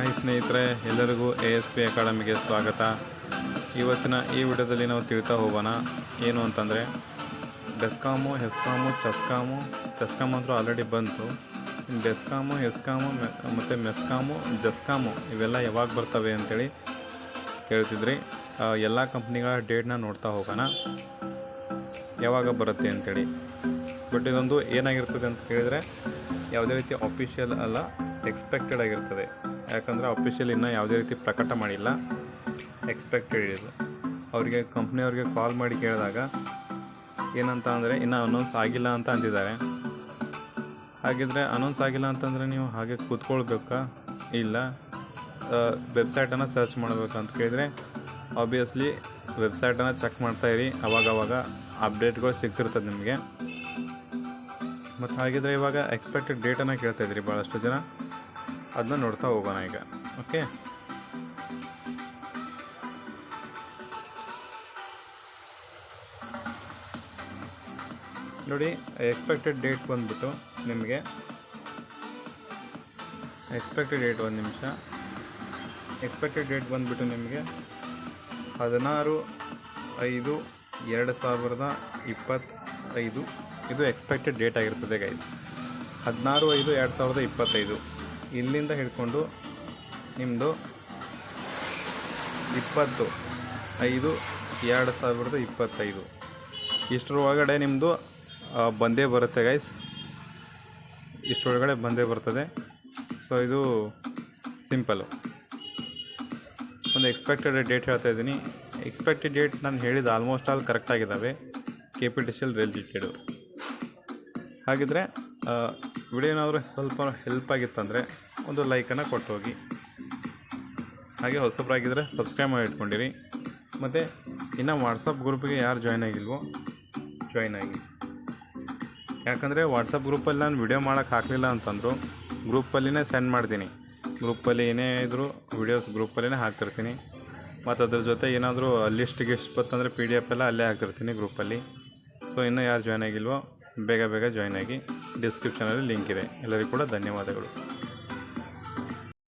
Hi ಸ್ನೇಹಿತರೆ, ಎಲ್ಲರಿಗೂ A S P ಅಕಾಡೆಮಿಗೆ ಸ್ವಾಗತ. ಇವತ್ತಿನ ಈ ವಿಡಿಯೋದಲ್ಲಿ ನಾವು ತಿಳಿತಾ ಹೋಗೋಣ, ಏನು ಅಂತಂದರೆ ಡೆಸ್ಕಾಮು ಹೆಸ್ಕಾಮು ಚಸ್ಕಾಮು ಚಸ್ಕಾಮು ಅಂತೂ ಆಲ್ರೆಡಿ ಬಂತು. ಡೆಸ್ಕಾಮು ಹೆಸ್ಕಾಮು ಮತ್ತು ಮೆಸ್ಕಾಮು ಜಸ್ಕಾಮು ಇವೆಲ್ಲ ಯಾವಾಗ ಬರ್ತವೆ ಅಂತೇಳಿ ಕೇಳ್ತಿದ್ರಿ. ಎಲ್ಲ ಕಂಪ್ನಿಗಳ ಡೇಟ್ನ ನೋಡ್ತಾ ಹೋಗೋಣ. ಯಾವಾಗ ಬರುತ್ತೆ ಅಂತೇಳಿ. ಬಟ್ ಇದೊಂದು ಏನಾಗಿರ್ತದೆ ಅಂತ ಹೇಳಿದರೆ ಯಾವುದೇ ರೀತಿ ಅಫಿಷಿಯಲ್ ಅಲ್ಲ ಎಕ್ಸ್ಪೆಕ್ಟೆಡ್ ಆಗಿರ್ತದೆ. ಯಾಕಂದರೆ ಅಫಿಷಿಯಲ್ ಇನ್ನೂ ಯಾವುದೇ ರೀತಿ ಪ್ರಕಟ ಮಾಡಿಲ್ಲ ಎಕ್ಸ್ಪೆಕ್ಟೆಡ್ ಇದು ಅವರಿಗೆ ಕಂಪ್ನಿಯವ್ರಿಗೆ ಕಾಲ್ ಮಾಡಿ ಕೇಳಿದಾಗ, ಏನಂತ ಅಂದರೆ, ಇನ್ನೂ ಅನೌನ್ಸ್ ಆಗಿಲ್ಲ ಅಂತ ಅಂದಿದ್ದಾರೆ ಹಾಗಿದ್ರೆ ಅನೌನ್ಸ್ ಆಗಿಲ್ಲ ಅಂತಂದರೆ ನೀವು ಹಾಗೆ ಕೂತ್ಕೊಳ್ಬೇಕಾ? ಇಲ್ಲ. ವೆಬ್ಸೈಟನ್ನು ಸರ್ಚ್ ಮಾಡಬೇಕಂತ ಕೇಳಿದರೆ ಆಬ್ವಿಯಸ್ಲಿ ವೆಬ್ಸೈಟನ್ನು ಚೆಕ್ ಮಾಡ್ತಾ ಇರಿ. ಅವಾಗವಾಗ ಅಪ್ಡೇಟ್ಗಳು ಸಿಗ್ತಿರ್ತದೆ ನಿಮಗೆ. ಮತ್ತು ಹಾಗಿದ್ರೆ ಇವಾಗ ಎಕ್ಸ್ಪೆಕ್ಟೆಡ್ ಡೇಟನ್ನು ಕೇಳ್ತಾ ಇದ್ರಿ ಭಾಳಷ್ಟು ಜನ. ಅದನ್ನ ನೋಡ್ತಾ ಹೋಗೋಣ ಈಗ. ಓಕೆ ನೋಡಿ ಎಕ್ಸ್ಪೆಕ್ಟೆಡ್ ಡೇಟ್ ಬಂದ್ಬಿಟ್ಟು ನಿಮಗೆ. ಎಕ್ಸ್ಪೆಕ್ಟೆಡ್ ಡೇಟ್ ಒಂದು ನಿಮಿಷ. ಎಕ್ಸ್ಪೆಕ್ಟೆಡ್ ಡೇಟ್ ಬಂದ್ಬಿಟ್ಟು ನಿಮಗೆ ಹದಿನಾರು, ಐದು, ಎರಡು ಸಾವಿರದ ಇಪ್ಪತ್ತೈದು. ಇದು ಎಕ್ಸ್ಪೆಕ್ಟೆಡ್ ಡೇಟ್ ಆಗಿರ್ತದೆ ಗೈಸ್ ಹದಿನಾರು, ಐದು, ಎರಡು ಸಾವಿರದ ಇಪ್ಪತ್ತೈದು. ಇಲ್ಲಿಂದ ಹಿಡ್ಕೊಂಡು ನಿಮ್ಮದು ಇಪ್ಪತ್ತು, ಐದು, ಎರಡು ಸಾವಿರದ ಇಪ್ಪತ್ತೈದು. ಇಷ್ಟರೊಳಗಡೆ ನಿಮ್ಮದು ಬಂದೇ ಬರುತ್ತೆ ಗೈಸ್ ಇಷ್ಟರೊಳಗಡೆ ಬಂದೇ ಬರ್ತದೆ. ಸೊ ಇದು ಸಿಂಪಲ್ಲು ಒಂದು ಎಕ್ಸ್ಪೆಕ್ಟೆಡ್ ಡೇಟ್ ಹೇಳ್ತಾ ಇದ್ದೀನಿ. ಎಕ್ಸ್ಪೆಕ್ಟೆಡ್ ಡೇಟ್ ನಾನು ಹೇಳಿದ ಆಲ್ಮೋಸ್ಟ್ ಆಲ್ ಕರೆಕ್ಟ್ ಆಗಿದ್ದಾವೆ. K P T C L related ಹಾಗಿದ್ರೆ ವಿಡಿಯೋ ಏನಾದರೂ ಸ್ವಲ್ಪ ಹೆಲ್ಪ್ ಆಗಿತ್ತಂದರೆ ಒಂದು ಲೈಕನ್ನು ಕೊಟ್ಟು ಹೋಗಿ ಹಾಗೆ ಹೊಸಬ್ರಾಗಿದ್ದರೆ ಸಬ್ಸ್ಕ್ರೈಬ್ ಮಾಡಿ ಇಟ್ಕೊಂಡಿರಿ. ಮತ್ತು ಇನ್ನು ವಾಟ್ಸಪ್ ಗ್ರೂಪಿಗೆ ಯಾರು ಜಾಯ್ನ್ ಆಗಿಲ್ವೋ ಜಾಯ್ನ್ ಆಗಿ. ಯಾಕಂದರೆ ವಾಟ್ಸಪ್ ಗ್ರೂಪಲ್ಲಿ ನಾನು ವಿಡಿಯೋ ಮಾಡೋಕ್ಕೆ ಹಾಕಲಿಲ್ಲ ಅಂತಂದರು ಗ್ರೂಪಲ್ಲಿನೇ ಸೆಂಡ್ ಮಾಡ್ತೀನಿ. ಗ್ರೂಪಲ್ಲಿ ಏನೇ ಇದ್ದರೂ ವೀಡಿಯೋಸ್ ಗ್ರೂಪಲ್ಲೇ ಹಾಕ್ತಿರ್ತೀನಿ. ಮತ್ತು ಅದ್ರ ಜೊತೆ ಏನಾದರೂ ಲಿಸ್ಟ್ ಗಿಸ್ಟ್ ಬತ್ತಂದರೆ ಪಿ ಡಿ ಎಫ್ ಎಲ್ಲ ಅಲ್ಲೇ ಹಾಕ್ತಿರ್ತೀನಿ ಗ್ರೂಪಲ್ಲಿ. ಸೊ ಇನ್ನೂ ಯಾರು ಜಾಯ್ನ್ ಆಗಿಲ್ವೋ, ಬೇಗ ಬೇಗ ಜಾಯ್ನ್ ಆಗಿ ಡಿಸ್ಕ್ರಿಪ್ಷನಲ್ಲಿ ಲಿಂಕ್ ಇದೆ. ಎಲ್ಲರಿಗೂ ಕೂಡ ಧನ್ಯವಾದಗಳು.